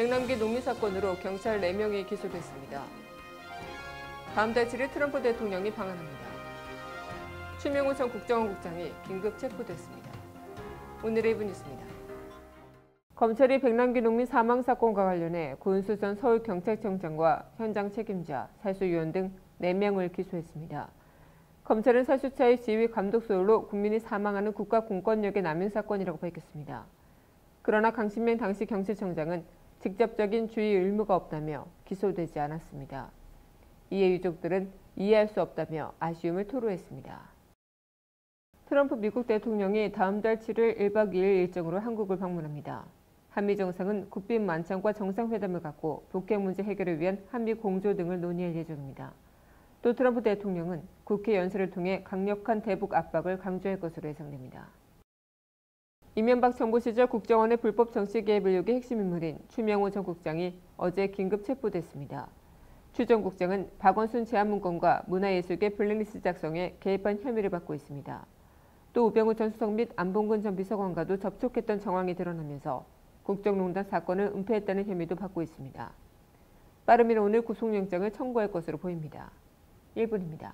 백남기 농민 사건으로 경찰 4명이 기소됐습니다. 다음 달 7일 트럼프 대통령이 방한합니다. 추명호 전 국정원 국장이 긴급 체포됐습니다. 오늘의 이브 뉴스입니다. 검찰이 백남기 농민 사망 사건과 관련해 고은수 전 서울경찰청장과 현장 책임자, 살수위원 등 4명을 기소했습니다. 검찰은 살수차의 지휘 감독 소홀로 국민이 사망하는 국가 공권력의 남용 사건이라고 밝혔습니다. 그러나 강신명 당시 경찰청장은 직접적인 주의 의무가 없다며 기소되지 않았습니다. 이에 유족들은 이해할 수 없다며 아쉬움을 토로했습니다. 트럼프 미국 대통령이 다음 달 7일 1박 2일 일정으로 한국을 방문합니다. 한미 정상은 국빈 만찬과 정상회담을 갖고 북핵 문제 해결을 위한 한미 공조 등을 논의할 예정입니다. 또 트럼프 대통령은 국회 연설을 통해 강력한 대북 압박을 강조할 것으로 예상됩니다. 이명박 정부 시절 국정원의 불법 정치 개입 의혹의 핵심 인물인 추명호 전 국장이 어제 긴급 체포됐습니다. 추 전 국장은 박원순 제안문건과 문화예술계 블랙리스트 작성에 개입한 혐의를 받고 있습니다. 또 우병우 전 수석 및 안봉근 전 비서관과도 접촉했던 정황이 드러나면서 국정농단 사건을 은폐했다는 혐의도 받고 있습니다. 빠르면 오늘 구속영장을 청구할 것으로 보입니다. 1분입니다.